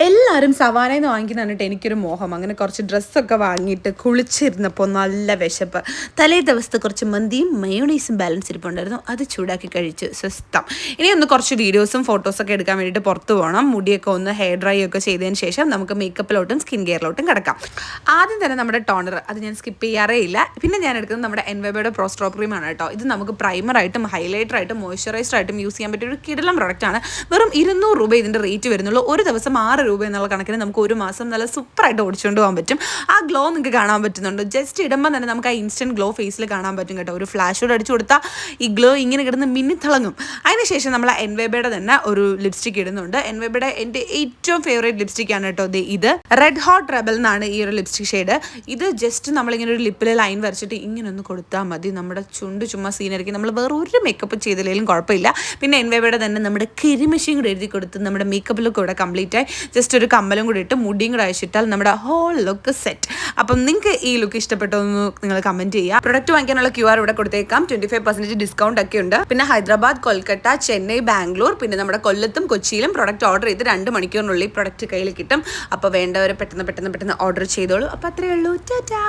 എല്ലാ എല്ലാവരും സവാനയിൽ നിന്ന് വാങ്ങിക്കുന്ന പറഞ്ഞിട്ട് എനിക്കൊരു മോഹം. അങ്ങനെ കുറച്ച് ഡ്രസ്സൊക്കെ വാങ്ങിയിട്ട് കുളിച്ചിരുന്നപ്പോൾ നല്ല വിശപ്പ്. തലേ ദിവസത്തെ കുറച്ച് മന്തിയും മയോണൈസും ബാലൻസ് ഇരിപ്പുണ്ടായിരുന്നു അത് ചൂടാക്കി കഴിച്ച്. സ്വസ്ഥം. ഇനി ഒന്ന് കുറച്ച് വീഡിയോസും ഫോട്ടോസൊക്കെ എടുക്കാൻ വേണ്ടിയിട്ട് പുറത്ത് പോകണം. മുടിയൊക്കെ ഒന്ന് ഹെയർ ഡ്രൈ ഒക്കെ ചെയ്തതിന് ശേഷം നമുക്ക് മേക്കപ്പിലോട്ടും സ്കിൻ കെയറിലോട്ടും കിടക്കാം. ആദ്യം തന്നെ നമ്മുടെ ടോണർ അത് ഞാൻ സ്കിപ്പ് ചെയ്യാറേ ഇല്ല. പിന്നെ ഞാൻ എടുക്കുന്നത് നമ്മുടെ എൻവെബയുടെ പ്രോസ്ട്രോ ക്രീമാണ് കേട്ടോ. ഇത് നമുക്ക് പ്രൈമറായിട്ടും ഹൈലൈറ്ററായിട്ടും മോയ്സ്ചറൈസർ ആയിട്ടും യൂസ് ചെയ്യാൻ പറ്റിയ ഒരു കിടലം പ്രൊഡക്റ്റാണ് വെറും ഇരുന്നൂറ് രൂപ ഇതിന്റെ റേറ്റ് വരുന്നുള്ളൂ. ഒരു ദിവസം ആറ് രൂപ കണക്കിന് നമുക്ക് ഒരു മാസം നല്ല സൂപ്പറായിട്ട് ഓടിച്ചുകൊണ്ട് പോകാൻ പറ്റും. ആ ഗ്ലോ നിങ്ങൾക്ക് കാണാൻ പറ്റുന്നുണ്ട്. ജസ്റ്റ് ഇടുമ്പോൾ തന്നെ നമുക്ക് ആ ഇൻസ്റ്റന്റ് ഗ്ലോ ഫേസിൽ കാണാൻ പറ്റും കേട്ടോ. ഒരു ഫ്ലാഷ് കൂടെ അടിച്ചു കൊടുത്താൽ ഈ ഗ്ലോ ഇങ്ങനെ കിടന്ന് മിന്നിത്തിളങ്ങും. അതിനുശേഷം നമ്മൾ എൻവേബയുടെ തന്നെ ഒരു ലിപ്സ്റ്റിക് ഇടുന്നുണ്ട്. എൻവേബയുടെ എന്റെ ഏറ്റവും ഫേവറേറ്റ് ലിപ്സ്റ്റിക് ആണ് കേട്ടോ ഇത്. റെഡ് ഹോട്ട് റെബൽ എന്നാണ് ഈ ഒരു ലിപ്സ്റ്റിക് ഷെയ്ഡ് ഇത് ജസ്റ്റ് നമ്മളിങ്ങനെ ഒരു ലിപ്പിൽ ലൈൻ വരച്ചിട്ട് ഇങ്ങനെ ഒന്ന് കൊടുത്താൽ മതി. നമ്മുടെ ചുണ്ട് ചുമ്മാ സീനറിക്ക് നമ്മൾ വേറെ ഒരു മേക്കപ്പ് ചെയ്തില്ലെങ്കിലും കുഴപ്പമില്ല. പിന്നെ എൻവേബയുടെ തന്നെ നമ്മുടെ കരിമഷിയും കൂടെ എഴുതി കൊടുത്ത് നമ്മുടെ മേക്കപ്പ് ലുക്ക് ഇവിടെ കംപ്ലീറ്റ് ആയി. ജസ്റ്റ് ഒരു കമ്മലും കൂടി ഇട്ട് മുടിയും കൂടെ അയച്ചിട്ടാൽ നമ്മുടെ ഹോൾ ലുക്ക് സെറ്റ് അപ്പം നിങ്ങൾക്ക് ഈ ലുക്ക് ഇഷ്ടപ്പെട്ടോ എന്ന് നിങ്ങൾ കമന്റ് ചെയ്യുക. പ്രൊഡക്റ്റ് വാങ്ങിക്കാനുള്ള ക്യു ആർ ഇവിടെ കൊടുത്തേക്കാം. ട്വന്റി ഫൈവ് പെർസെന്റേജ് ഡിസ്കൗണ്ട് ഒക്കെ ഉണ്ട്. പിന്നെ ഹൈദരാബാദ് കൊൽക്കത്ത ചെന്നൈ ബാംഗ്ലൂർ പിന്നെ നമ്മുടെ കൊല്ലത്തും കൊച്ചിയിലും പ്രൊഡക്റ്റ് ഓർഡർ ചെയ്ത് രണ്ട് മണിക്കൂറിനുള്ളിൽ പ്രൊഡക്റ്റ് കയ്യിൽ കിട്ടും. അപ്പോൾ വേണ്ടവരെ പെട്ടെന്ന് പെട്ടെന്ന് പെട്ടെന്ന് ഓർഡർ ചെയ്തോളൂ. അപ്പോൾ അത്രയേ ഉള്ളൂ. ടാറ്റാ